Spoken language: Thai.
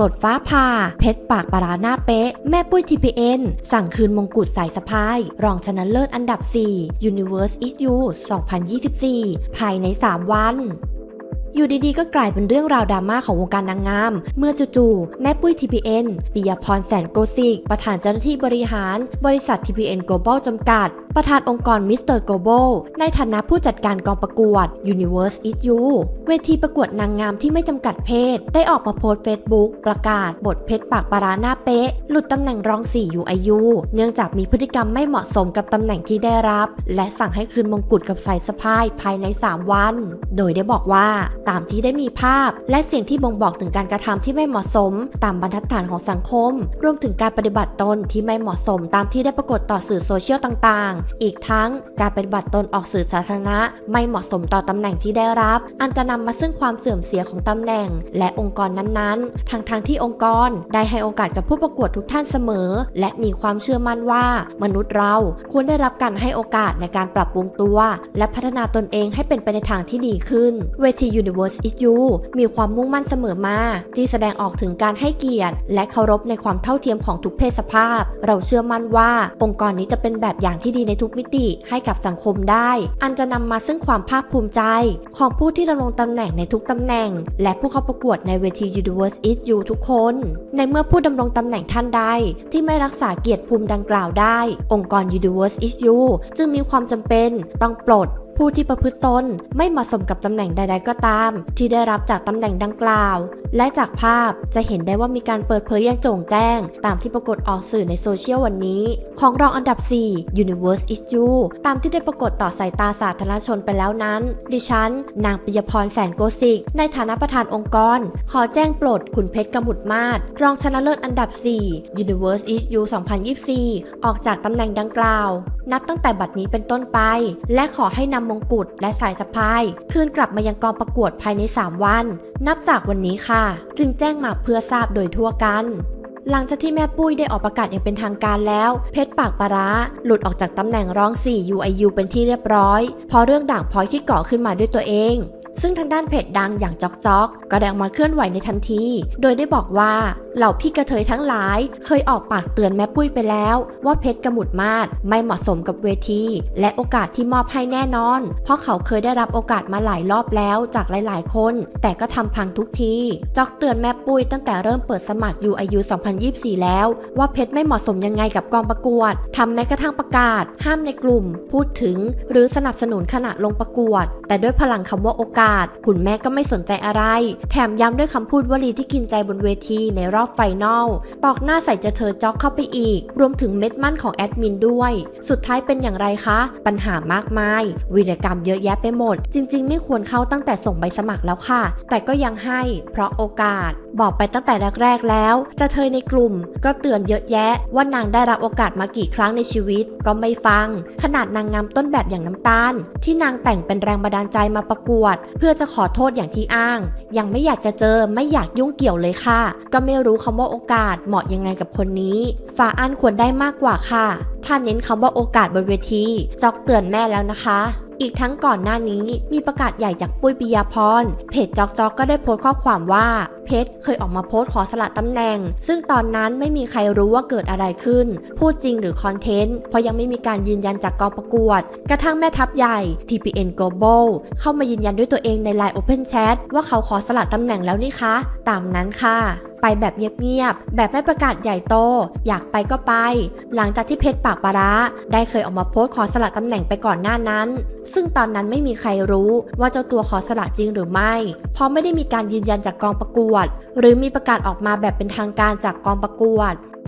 ปลดฟ้าผ่า เพชรปากปลาร้าหน้าเป๊ะ แม่ปุ้ย TPN สั่งคืนมงกุฎสายสะพาย รองชนะเลิศอันดับ 4 Universe is You 2024 ภายใน 3 วันอยู่ดีๆ ก็กลายเป็นเรื่องราวดราม่าของวงการนางงาม เมื่อจู่ๆ แม่ปุ้ย TPN ปิยพรแสนโกสิก ประธานเจ้าหน้าที่บริหาร บริษัท TPN Global จำกัดประธานองค์กร Mr. Global ในฐานะผู้จัดการกองประกวด Universe is You เวทีประกวดนางงามที่ไม่จำกัดเพศ ได้ออกมาโพสต์ Facebook ประกาศบทเพชรปากปาราหน้าเป๊ะ หลุดตำแหน่งรองสี่ UIU เนื่องจากมีพฤติกรรมไม่เหมาะสมกับตำแหน่งที่ได้รับ และสั่งให้คืนมงกุฎกับสายสะพายภายใน 3 วัน โดยได้บอกว่าตามที่ได้มีภาพ และเสียงที่บ่งบอกถึงการกระทำที่ไม่เหมาะสม ตามบรรทัดฐานของสังคม รวมถึงการปฏิบัติตนที่ไม่เหมาะสมตามที่ได้ปรากฏต่อสื่อโซเชียลต่างๆอีกทั้งการปฏิบัติตนออกสื่อสาธารณะ ไม่เหมาะสมต่อตำแหน่งที่ได้รับ อันจะนำมาซึ่งความเสื่อมเสียของตำแหน่ง และองค์กรนั้นๆ ทั้งทางๆที่องค์กรได้ให้โอกาสกับผู้ประกวดทุกท่านเสมอ และมีความเชื่อมั่นว่า มนุษย์เราควรได้รับการให้โอกาสในการปรับปรุงตัว และพัฒนาตนเองให้เป็นไปในทางที่ดีขึ้น เวที Universe is You มีความมุ่งมั่นเสมอมา ที่แสดงออกถึงการให้เกียรติ และเคารพในความเท่าเทียมของทุกเพศสภาพ เราเชื่อมั่นว่าองค์กรนี้จะเป็นแบบอย่างที่ดีในทุกมิติให้กับสังคมได้ อันจะนำมาซึ่งความภาคภูมิใจ ของผู้ที่ดำรงตำแหน่งในทุกตำแหน่ง และผู้เข้าประกวดในเวที Universe is You ทุกคน ในเมื่อผู้ดำรงตำแหน่งท่านใด ที่ไม่รักษาเกียรติภูมิดังกล่าวได้ องค์กร Universe is You จึงมีความจำเป็นต้องปลด ผู้ที่ประพฤติตนไม่เหมาะสมกับตำแหน่งใด ๆ ก็ตาม ที่ได้รับจากตำแหน่งดังกล่าว และจากภาพจะเห็นได้ว่ามีการเปิดเผยอย่างโจ่งแจ้ง ตามที่ปรากฏออกสื่อในโซเชียลวันนี้ ของรองอันดับ 4 Universe is You ตามที่ได้ปรากฏต่อสายตาสาธารณชนไปแล้วนั้น ดิฉัน นางปิยพรแสนโกสิก ในฐานะประธานองค์กร ขอแจ้งปลดคุณเพชรกมุดมาศรองชนะเลิศอันดับ 4 Universe is You 2024 ออกจากตำแหน่งดังกล่าว นับตั้งแต่บัดนี้เป็นต้นไป และขอให้นำมงกุฎและสายสะพาย คืนกลับมายังกองประกวดภายใน 3 วัน นับจากวันนี้ค่ะ จึงแจ้งมาเพื่อทราบโดยทั่วกันหลังจากที่แม่ปุ้ยได้ออกประกาศอย่างเป็นทางการแล้ว เพชรปากปาร้า หลุดออกจากตำแหน่งรอง 4 UIU เป็นที่เรียบร้อยเพราะเรื่องด่างพร้อยที่ก่อขึ้นมาด้วยตัวเอง ซึ่งทางด้านเพจดังอย่างจอกจอกก็ได้ออกมาเคลื่อนไหวในทันที โดยได้บอกว่า เหล่าพี่กระเทยทั้งหลาย เคยออกปากเตือนแม่ปุ้ยไปแล้ว ว่าเพชรกระหมุดมาศไม่เหมาะสมกับเวที และโอกาสที่มอบให้แน่นอน เพราะเขาเคยได้รับโอกาสมาหลายรอบแล้วจากหลาย ๆ คน แต่ก็ทำพังทุกทีจอกเตือนแม่ปุ้ยตั้งแต่เริ่มเปิดสมัคร UIU 2024 แล้ว ว่าเพชรไม่เหมาะสมยังไงกับกองประกวดทำแม้กระทั่งประกาศ ห้ามในกลุ่ม พูดถึง หรือสนับสนุนขณะลงประกวด แต่ด้วยพลังคำว่าโอกาส คุณแม่ก็ไม่สนใจอะไร แถมย้ำด้วยคำพูดวลีที่กินใจบนเวทีในรอบไฟนอลตอกหน้าใส่จะเธอจ็อกเข้าไปอีก รวมถึงเม็ดมั่นของแอดมินด้วย สุดท้ายเป็นอย่างไรคะ ปัญหามากมาย วีรกรรมเยอะแยะไปหมด จริง ๆ ไม่ควรเข้าตั้งแต่ส่งใบสมัครแล้วค่ะ แต่ก็ยังให้ เพราะโอกาส บอกไปตั้งแต่แรกๆแล้ว จะเธอในกลุ่ม ก็เตือนเยอะแยะ ว่านางได้รับโอกาสมากี่ครั้งในชีวิต ก็ไม่ฟัง ขนาดนางงามต้นแบบอย่างน้ำตาล ที่นางแต่งเป็นแรงบันดาลใจมาประกวด เพื่อจะขอโทษอย่างที่อ้าง ยังไม่อยากจะเจอไม่อยากยุ่งเกี่ยวเลยค่ะ ก็ไม่รู้คำว่าโอกาสเหมาะยังไงกับคนนี้ ฝาอันควรได้มากกว่าค่ะ ถ้าเน้นคำว่าโอกาสบนเวที จอกเตือนแม่แล้วนะคะอีกทั้งก่อนหน้านี้มีประกาศใหญ่จากปุ้ยปิยาพรเพจจอกจอกก็ได้โพสต์ข้อความว่า เพชรเคยออกมาโพสต์ขอสละตำแหน่ง ซึ่งตอนนั้นไม่มีใครรู้ว่าเกิดอะไรขึ้น พูดจริงหรือคอนเทนต์ เพราะยังไม่มีการยืนยันจากกองประกวด กระทั่งแม่ทัพใหญ่ TPN Global เข้ามายืนยันด้วยตัวเองใน Line Open Chat ว่าเขาขอสละตำแหน่งแล้วนี่คะ ตามนั้นค่ะไปแบบเงียบๆ แบบไม่ประกาศใหญ่โต อยากไปก็ไป หลังจากที่เพชรปากปาร้าได้เคยออกมาโพสต์ขอสละตำแหน่งไปก่อนหน้านั้น ซึ่งตอนนั้นไม่มีใครรู้ว่าเจ้าตัวขอสละจริงหรือไม่ เพราะไม่ได้มีการยืนยันจากกองประกววด หรือมีประกาศออกมาแบบเป็นทางการจากกองประกวด